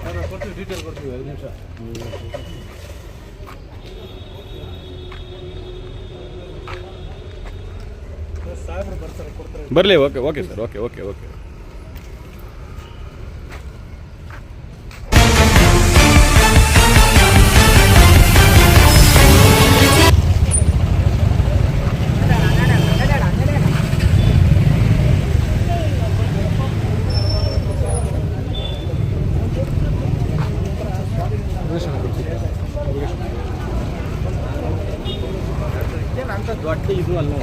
ಅವರು ಕೊಡ್ತೀವಿ ಡೀಟೇಲ್ ಕೊಡ್ತೀವಿ ಐದು ನಿಮಿಷ ಬರಲಿ okay okay sir okay okay okay. ಅಂತ ದೊಡ್ಡ ಇದು ಅಲ್ಲ